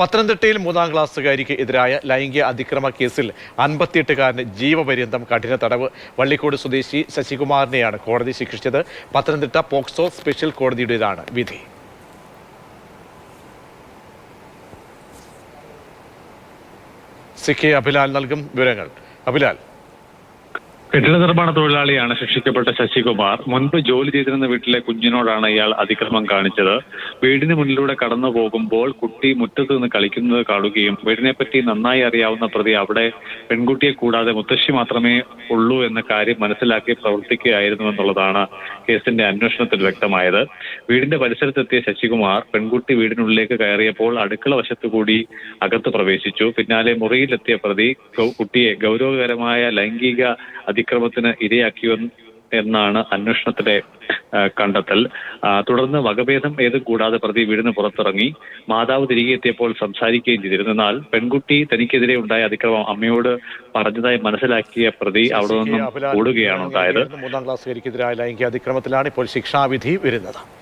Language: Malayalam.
പത്തനംതിട്ടയിൽ മൂന്നാം ക്ലാസ്സുകാരിക്ക് എതിരായ ലൈംഗിക അതിക്രമ കേസിൽ അൻപത്തിയെട്ടുകാരന് ജീവപര്യന്തം കഠിന തടവ്. വള്ളിക്കോട് സ്വദേശി ശശികുമാറിനെയാണ് കോടതി ശിക്ഷിച്ചത്. പത്തനംതിട്ട പോക്സോ സ്പെഷ്യൽ കോടതിയുടേതാണ് വിധി. സി കെ അഭിലാൽ നൽകും വിവരങ്ങൾ. അഭിലാൽ കെട്ടിട നിർമ്മാണ തൊഴിലാളിയാണ് ശിക്ഷിക്കപ്പെട്ട ശശികുമാർ. മുൻപ് ജോലി ചെയ്തിരുന്ന വീട്ടിലെ കുഞ്ഞിനോടാണ് ഇയാൾ അതിക്രമം കാണിച്ചത്. വീടിന് മുന്നിലൂടെ കടന്നു പോകുമ്പോൾ കുട്ടി മുറ്റത്ത് നിന്ന് കളിക്കുന്നത് കാണുകയും വീടിനെപ്പറ്റി നന്നായി അറിയാവുന്ന പ്രതി അവിടെ പെൺകുട്ടിയെ കൂടാതെ മുത്തശ്ശി മാത്രമേ ഉള്ളൂ എന്ന കാര്യം മനസ്സിലാക്കി പ്രവർത്തിക്കുകയായിരുന്നു എന്നുള്ളതാണ് കേസിന്റെ അന്വേഷണത്തിൽ വ്യക്തമായത്. വീടിന്റെ പരിസരത്തെത്തിയ ശശികുമാർ പെൺകുട്ടി വീടിനുള്ളിലേക്ക് കയറിയപ്പോൾ അടുക്കള വശത്തുകൂടി അകത്ത് പ്രവേശിച്ചു. പിന്നാലെ മുറിയിലെത്തിയ പ്രതി കുട്ടിയെ ഗൗരവകരമായ ലൈംഗിക അതിക്രമത്തിന് ഇരയാക്കിയോ എന്നാണ് അന്വേഷണത്തിലെ കണ്ടെത്തൽ. തുടർന്ന് വകഭേദം ഏതും കൂടാതെ പ്രതി വീടിന് പുറത്തിറങ്ങി മാതാവ് തിരികെ എത്തിയപ്പോൾ സംസാരിക്കുകയും ചെയ്തിരുന്നു. എന്നാൽ പെൺകുട്ടി തനിക്കെതിരെ ഉണ്ടായ അതിക്രമം അമ്മയോട് പറഞ്ഞതായി മനസ്സിലാക്കിയ പ്രതി അവിടെ നിന്നും കൂടുകയാണ് ഓടുകയാണ് ഉണ്ടായത്. മൂന്നാം ക്ലാസ്സുകാരിക്കെതിരായ ലൈംഗിക അതിക്രമത്തിലാണ് ഇപ്പോൾ ശിക്ഷാവിധി വരുന്നത്.